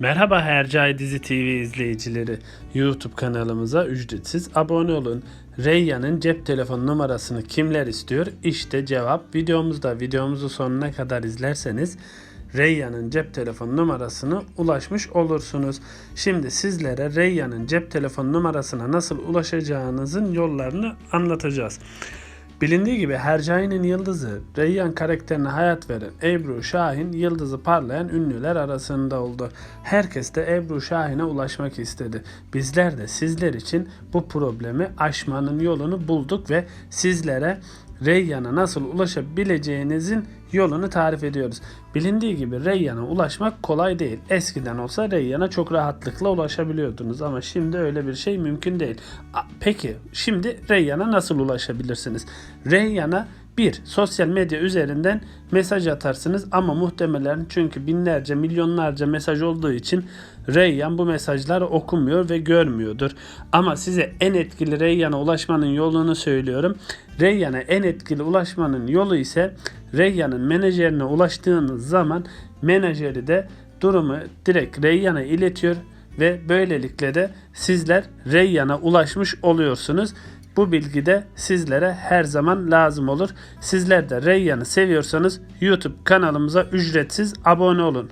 Merhaba Hercai Dizi TV izleyicileri. YouTube kanalımıza ücretsiz abone olun. Reyyan'ın cep telefon numarasını kimler istiyor? İşte cevap videomuzda. Videomuzu sonuna kadar izlerseniz Reyyan'ın cep telefon numarasını ulaşmış olursunuz. Şimdi sizlere Reyyan'ın cep telefon numarasına nasıl ulaşacağınızın yollarını anlatacağız. Bilindiği gibi Hercai'nin yıldızı, Reyyan karakterine hayat veren Ebru Şahin yıldızı parlayan ünlüler arasında oldu. Herkes de Ebru Şahin'e ulaşmak istedi. Bizler de sizler için bu problemi aşmanın yolunu bulduk ve sizlere Reyyan'a nasıl ulaşabileceğinizin yolunu tarif ediyoruz. Bilindiği gibi Reyyan'a ulaşmak kolay değil. Eskiden olsa Reyyan'a çok rahatlıkla ulaşabiliyordunuz ama şimdi öyle bir şey mümkün değil. Peki şimdi Reyyan'a nasıl ulaşabilirsiniz? Reyyan'a bir, sosyal medya üzerinden mesaj atarsınız ama muhtemelen çünkü binlerce, milyonlarca mesaj olduğu için Reyyan bu mesajları okumuyor ve görmüyordur. Ama size en etkili Reyyan'a ulaşmanın yolunu söylüyorum. Reyyan'a en etkili ulaşmanın yolu ise Reyyan'ın menajerine ulaştığınız zaman menajeri de durumu direkt Reyyan'a iletiyor ve böylelikle de sizler Reyyan'a ulaşmış oluyorsunuz. Bu bilgi de sizlere her zaman lazım olur. Sizler de Reyyan'ı seviyorsanız YouTube kanalımıza ücretsiz abone olun.